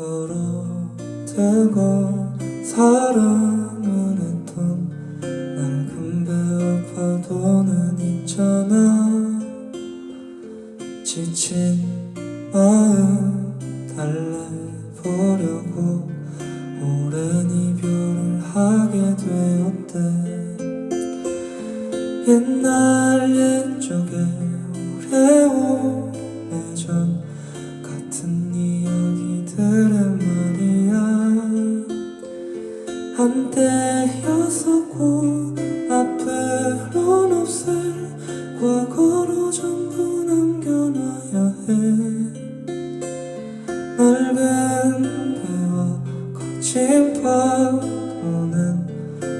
걸어대고 사랑을 했던 만큼 배고파도 는 있잖아. 지친 마음 달래보려고 오랜 이별을 하게 되었대. 옛날 옛적에 오래 파도는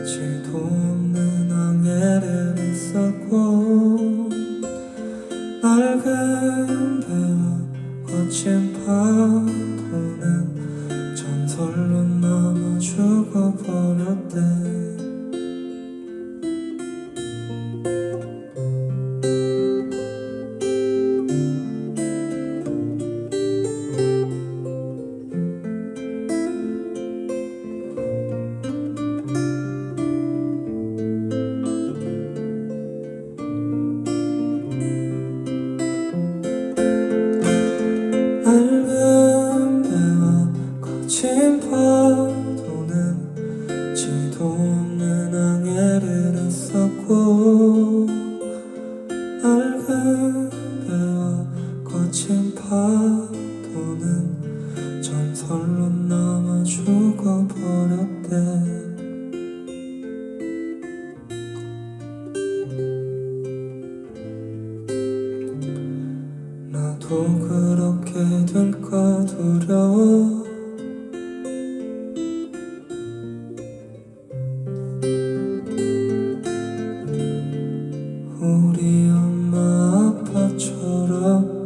지도 없는 항해를 했었고 낡은 배와 거친 파도는 전설 거친 파도는 지도 없는 항해를 했었고 낡은 배와 거친 파도는 전설로 남아 죽어버렸대. 나도 그렇게 될까 두려워 love